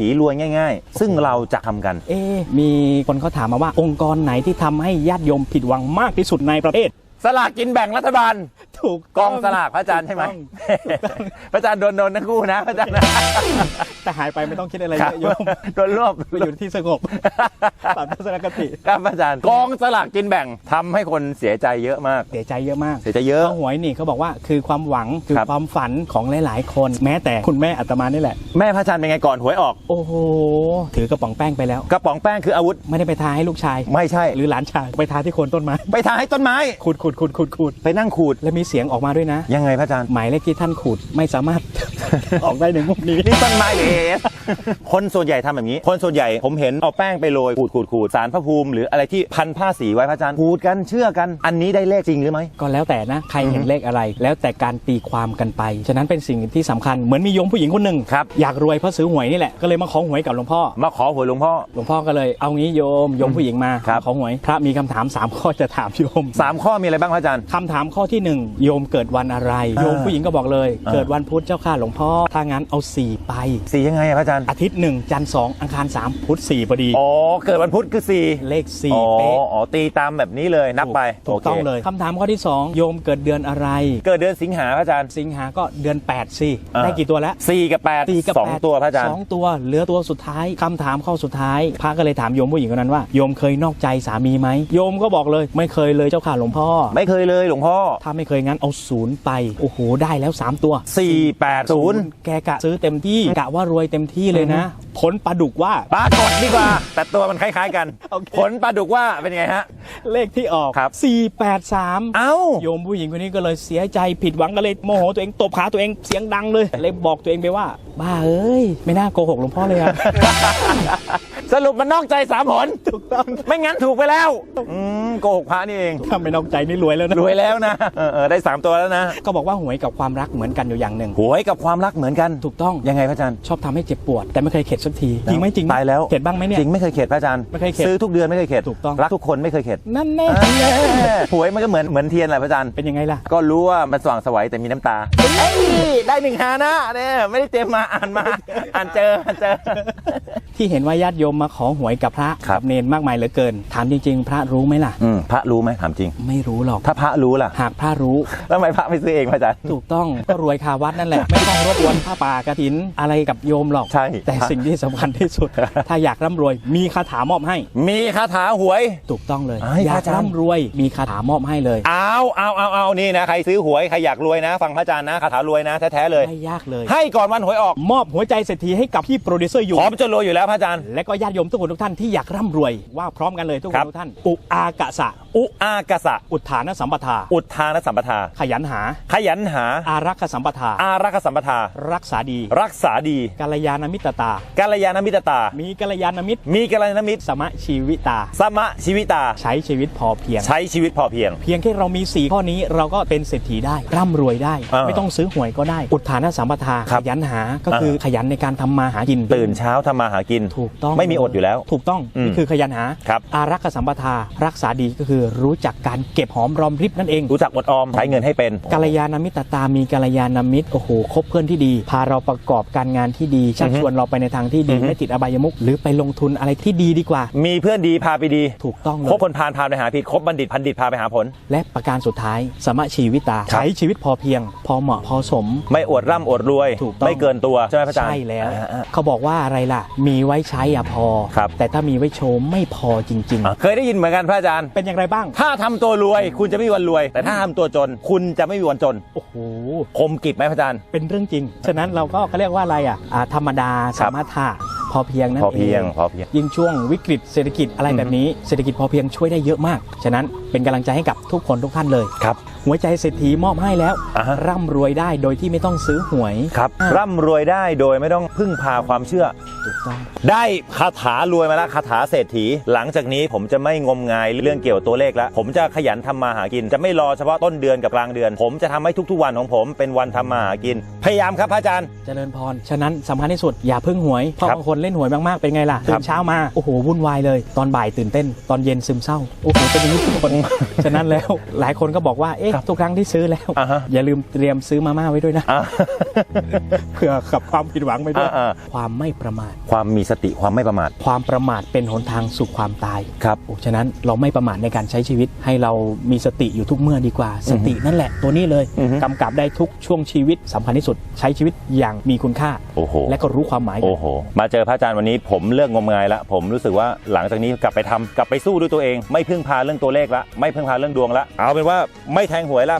ฐีรวยง่าย ๆ ซึ่งเราจะทำกัน เอ๊ะมีคนเขาถามมาว่าองค์กรไหนที่ทำให้ญาติโยมผิดหวังมากที่สุดในประเทศ สลากกินแบ่งรัฐบาล ถูกกองสลากพระอาจารย์ใช่ไหมถูกต้องพระอาจารย์โดนโดนทั้งคู่นะพระอาจารย์นะแต่หายไปไม่ต้องคิดอะไรคเยรับอะโยมโดนรวบไปอยู่ที่สงบปรับทัศนคติครับพระอาจารย์กองสลากกินแบ่งทำให้คนเสียใจเยอะมาก เสียใจเยอะมาก เสียใจเยอะเพราะหวยนี่เขาบอกว่าคือความหวังคือครับความฝันของหลาย ๆ คน แม้แต่คุณแม่อัตมานี่แหละ แม่พระอาจารย์เป็นไงก่อนหวยออก โอ้โห ถือกระป๋องแป้งไปแล้ว กระป๋องแป้งคืออาวุธ ไม่ได้ไปทาให้ลูกชาย ไม่ใช่ หรือหลานชาย ไปทาที่โคนต้นไม้ ไปทาให้ต้นไม้ขูดขูดขูดขูดขูดไปนั่งขูดและมีเสียงออกมาด้วยนะ ยังไงพระอาจารย์ หมายเลขที่ท่านขูดไม่สามารถ ออกได้ในมุมนี้ นี่ต้นไม้หรือเอสคนส่วนใหญ่ทำแบบนี้ คนส่วนใหญ่ผมเห็นเอาแป้งไปโรยขูดขูดขูดสารพระภูมิ หรืออะไรที่พันผ้าสีไว้พระอาจารย์ขูดกันเชื่อกัน อันนี้ได้เลขจริงหรือไม่ ก็แล้วแต่นะ ใครเห็นเลขอะไร แล้วแต่การตีความกันไป ฉะนั้นเป็นสิ่งที่สำคัญเหมือนมีโยมผู้หญิงคนหนึ่งครับ อยากรวยเพราะซื้อหวยนี่แหละก็เลยมาขอหวยกับหลวงพ่อ มาขอหวยหลวงพ่อ หลวงพ่อก็เลยเอางี้โยมโยมผู้หญิงมาครับ ขอหวยพระมีคำถาม3ข้อจะถามโยมสามข้อมีอะไรบ้างพระอาจารย์ คำถามข้อที่1โยมเกิดวันอะไรอ่าโยมผู้หญิงก็บอกเลยอ่าเกิดวันพุธเจ้าค่ะหลวงพ่อถ้างั้นเอา 4 ไป สียังไงอะพระอาจารย์ อาทิตย์หนึ่งจันทร์สองอังคาร 3 พุธ4พอดี อ๋อ เกิดวันพุธคือสี่เลข อ๋อ4 เป๊ะอ๋อตีตามแบบนี้เลยนับไปถูกต้องโคเลยคำถามข้อที่ 2 โยมเกิดเดือนอะไร เกิดเดือนสิงหาพระอาจารย์ สิงหาก็เดือน 8 สิ อ่า ได้กี่ตัวแล้วสี่กับแปดสี่กับสองแปดตัวพระอาจารย์สองตัวเหลือตัวสุดท้ายคำถามข้อสุดท้าย พระก็เลยถามโยมผู้หญิงคนนั้นว่า โยมเคยนอกใจสามีไหมโยมก็บอกเลยไม่เคยเลยเจ้าค่ะหลวงพ่อ ไม่เคยเลยหลวงพ่อถ้าไม่เคยงั้นเอาศูนย์ไป โอ้โห ได้แล้ว 3 ตัว สี่แปดศูนย์แกกะซื้อเต็มที่กะว่ารวยเต็มที่เลยนะ ผลปลาดุกว่าปรากฏดีกว่า แต่ตัวมันคล้ายๆกันโอเคผลปลาดุกว่าเป็นไงฮะ เลขที่ออก ครับ 483 เอ้า โยมผู้หญิงคนนี้ก็เลยเสียใจผิดหวังก็เลยโมโหตัวเองตบขาตัวเองเสียงดังเลยเลยบอกตัวเองไปว่า บ้าเอ้ย ไม่น่าโกหกหลวงพ่อเลยอะ สรุปมันนอกใจสามผลถูกต้องไม่งั้นถูกไปแล้วอืมโกหกพระนี่เอง ถ้าไม่นอกใจนี่รวยแล้วนะรวยแล้วนะเออเออได้สามตัวแล้วนะก็บอกว่าหวยกับความรักเหมือนกันอยู่อย่างหนึ่งหวยกับความรักเหมือนกันถูกต้องยังไงพระอาจารย์ชอบทำให้เจ็บปวด แต่ไม่เคยเข็ดสักทีจริงไหมจริงหตายแล้วเข็ดบ้างไหมเนี่ย จริงไม่เคยเข็ดพระอาจารย์ไม่เคยเข็ดซื้อทุกเดือนไม่เคยเข็ดถูกต้อง รักทุกคนไม่เคยเข็ดนั่นแน่อันแน่หวยมันก็เหมือนเหมือนเทียนแหละพระอาจารย์เป็นยังไงล่ะ ก็รู้ว่ามันสว่างไสวัยแต่มีน้ำตาเอ้ยได้หนึ่งหานะเนี่ยไม่ได้เตรียมมาอ่านมา อ่านเจออ่านเจอ ที่เห็นว่าญาติโยมมาขอหวยกับพระครับ กับเนนมากมายเหลือเกิน ถามจริง ๆ พระรู้ไหมล่ะ อืมพระรู้ไหมถามจริง ไม่รู้หรอก ถ้าพระรู้ล่ะหากพระรู้ แล้วทำไมพระไม่ซื้อเองพระอาจารย์ ถูกต้อง ก็รวยคาวัดนั่นแหละ ไม่ต้องรบกวนผ้าป่ากระถินอะไรกับโยมหรอก ใช่แต่สิ่งที่สำคัญที่สุด ถ้าอยากร่ำรวย มีคาถามอบให้ มีคาถาหวย ถูกต้องเลยเอ้ยอยากอาจารย์ ร่ำรวยมีคาถามอบให้เลย เอาเอาเอาเอานี่นะ ใครซื้อหวย ใครอยากรวยนะ ฟังพระอาจารย์นะคาถารวยนะ แท้ๆเลย ไม่ยากเลย ให้ก่อนวันหวยออก มอบหัวใจเศรษฐีให้กับพี่โปรดิวเซอร์อยู่ พร้อมจะรวยอยู่แล้วพระอาจารย์ และก็ญาติโยมทุกคนทุกท่านที่อยากร่ำรวยว่าพร้อมกันเลยทุกคครันบ ทุกท่าน อุอากะสะ อุอากษะอุทานสัมปทา อุทานสัมปทา ขยันหา ขยันหา อารักขสัมปทา อารักขสัมปทา รักษาดีรักษาดีกัลยาณมิตรตา กัลยาณมิตรตา มีกัลยาณมิตร มีกัลยาณมิตร สมะชีวิตา สมะชีวิตา ใช้ชีวิตพอเพียง ใช้ชีวิตพอเพียง เพียงแค่เรามี 4 ข้อนี้เราก็เป็นเศรษฐีได้ ร่ำรวยได้ อ่าไม่ต้องซื้อหวยก็ได้ อุทานสัมปทา ครัขบยันหาก็คือขยันในการทำมาหากิน ตื่นเช้าทำมาหากิน ถูกต้องไม่มีอดอยู่แล้ว ถูกต้องอืมนี่คือขยันหาครับอารักขสัมปทารักษาดีก็คือรู้จักการเก็บหอมรอมริบนั่นเอง รู้จักอดออมใช้เงินให้เป็นกัลยาณมิตรตามีกัลยาณมิตรโอ้โหคบเพื่อนที่ดี พาเราประกอบการงานที่ดีชักอือฮึชวนเราไปในทางที่ดีอือฮึไม่ติดอบายมุกหรือไปลงทุนอะไรที่ดีดีกว่า มีเพื่อนดีพาไปดีถูกต้องเลคบยคนพาลพาไปหาผิดคบบัณฑิตพันดิตพาไปหาผล และประการสุดท้ายสมะชีวิตาครับใช้ชีวิตพอเพียง พอเหมาะพอสม ไม่อวดร่ำอวดรวยถูกต้องไม่เกินตัวใช่ไหมพระอาจารย์ใช่แล้วอ่าอ่าเขาบอกว่าอะไรล่ะ มีไว้ใช้อะพอครับ แต่ถ้ามีไว้โชว์ไม่พอจริงอะเคยได้ยินเหมือนกันพระอาจารย์ๆเป็นอย่างไรบ้าง ถ้าทำตัวรวยคุณจะไม่มีวันรวย แต่ถ้าทำตัวจน คุณจะไม่มีวันจน โอ้โห คมกิบไหมพระอาจารย์ เป็นเรื่องจริง ฉะนั้นเราก็เขาเรียกว่าอะไรอะอ่าธรรมดาครัสบมถะพอเพียงนั่นพอเพียงเองพอเพียง ยิ่งช่วงวิกฤตเศรษฐกิจอะไรแบบนี้ เศรษฐกิจพอเพียงช่วยได้เยอะมาก ฉะนั้นเป็นกำลังใจให้กับทุกคนทุกท่านเลย ครับ หัวใจเศรษฐีมอบให้แล้ว อ่าฮะ ร่ำรวยได้โดยที่ไม่ต้องซื้อหวย ครับ อ่า ร่ำรวยได้โดยไม่ต้องพึ่งพาความเชื่อ ถูกต้อง ได้คาถารวยมาแล้วคาถาเศรษฐี หลังจากนี้ผมจะไม่งมงายเรื่องเกี่ยวกับตัวเลขแล้ว ผมจะขยันทำมาหากิน จะไม่รอเฉพาะต้นเดือนกับกลางเดือน ผมจะทำให้ทุกๆวันของผมเป็นวันทำมาหากิน พยายามครับพระอาจารย์ เจริญพร ฉะนั้นสำคัญที่สุดอย่าพึ่งหวย เพราะครับบางคนเล่นหวยมาก ๆ เป็นไงล่ะครัตื่บนเช้ามา โอ้โห วุ่นวายเลย ตอนบ่ายตื่นเต้น ตอนเย็นซึมเศร้า โอ้โห เป็นอย่างนี้ทุกคน ฉะนั้นแล้วหลายคนก็บอกว่า เอ๊ะครับทุกครั้งที่ซื้อแล้ว อ่าฮะ อย่าลืมเตรียมซื้อมาม่าไว้ด้วยนะ อ่าเพื่อกับความผิดหวังไปด้วย อ่า ความไม่ประมาท ความมีสติความไม่ประมาทความประมาทเป็นหนทางสู่ความตาย ครับ โอ้ฉะนั้นเราไม่ประมาทในการใช้ชีวิตให้เรามีสติอยู่ทุกเมื่อดีกว่า สตินั่นแหละตัวนี้เลยอือฮึกำกับได้ทุกช่วงชีวิตสำคัญที่สุดใช้ชีวิตอย่างมีคุณค่า โอ้โห และก็รู้ความหมายกันโอ้โห มาเจอพระอาจารย์วันนี้ผมเลิกงมงายแล้วผมรู้สึกว่าหลังจากนี้กลับไปทำกลับไปสู้ด้วยตัวเอง ไม่พึ่งพาเรื่องตัวเลขละ ไม่พึ่งพาเรื่องดวงละ เอาเป็นว่าไม่แทงหวยละ